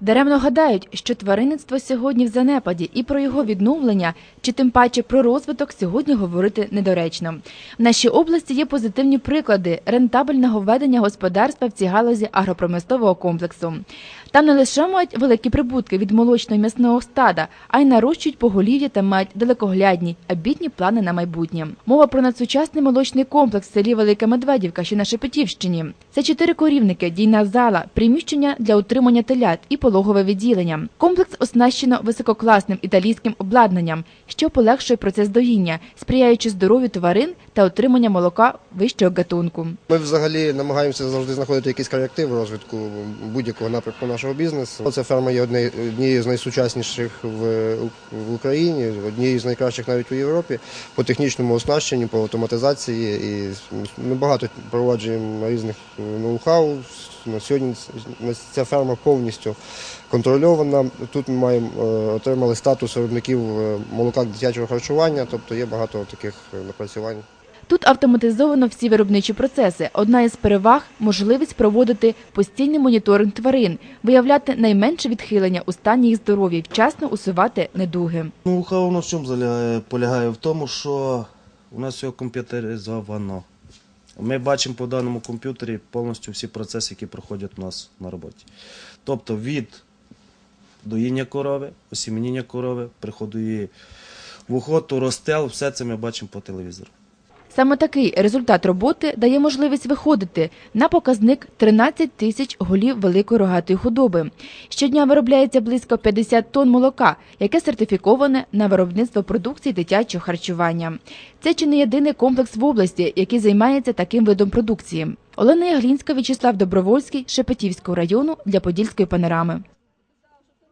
Даремно гадають, що тваринництво сьогодні в занепаді, і про його відновлення, чи тим паче про розвиток сьогодні говорити недоречно. В нашій області є позитивні приклади рентабельного ведення господарства в цій галузі агропромислового комплексу. Там не лише мають великі прибутки від молочного і м'ясного стада, а й нарощують поголів'я та мають далекоглядні, амбітні плани на майбутнє. Мова про надсучасний молочний комплекс в селі Велика Медведівка, що на Шепетівщині. Це чотири корівники, дійна зала, приміщення для утримання телят і пологове відділення. Комплекс оснащено висококласним італійським обладнанням, що полегшує процес доїння, сприяючи здоров'ю тварин та отримання молока вищого гатунку. Ми взагалі намагаємося завжди знаходити якийсь коректив розвитку будь-якого напрямку нашого бізнесу. Ця ферма є однією з найсучасніших в Україні, однією з найкращих навіть у Європі по технічному оснащенню, по автоматизації. І ми багато проваджуємо різних ноу-хау. На сьогодні ця ферма повністю контрольована. Тут ми маємо е, отримали статус виробників е, молока дитячого харчування, тобто є багато таких е, напрацювань. Тут автоматизовано всі виробничі процеси. Одна із переваг можливість проводити постійний моніторинг тварин, виявляти найменше відхилення у стані їх здоров'я, і вчасно усувати недуги. Ну, хай воно в чому залягає- полягає? В тому, що у нас все комп'ютеризовано. Ми бачимо по даному комп'ютері повністю всі процеси, які проходять у нас на роботі. Тобто від доїння корови, осіменіння корови, приходу її в охоту, розстел, все це ми бачимо по телевізору. Саме такий результат роботи дає можливість виходити на показник 13 тисяч голів великої рогатої худоби. Щодня виробляється близько 50 тонн молока, яке сертифіковане на виробництво продукції дитячого харчування. Це чи не єдиний комплекс в області, який займається таким видом продукції. Олена Яглінська, В'ячеслав Добровольський, Шепетівського району для Подільської панорами.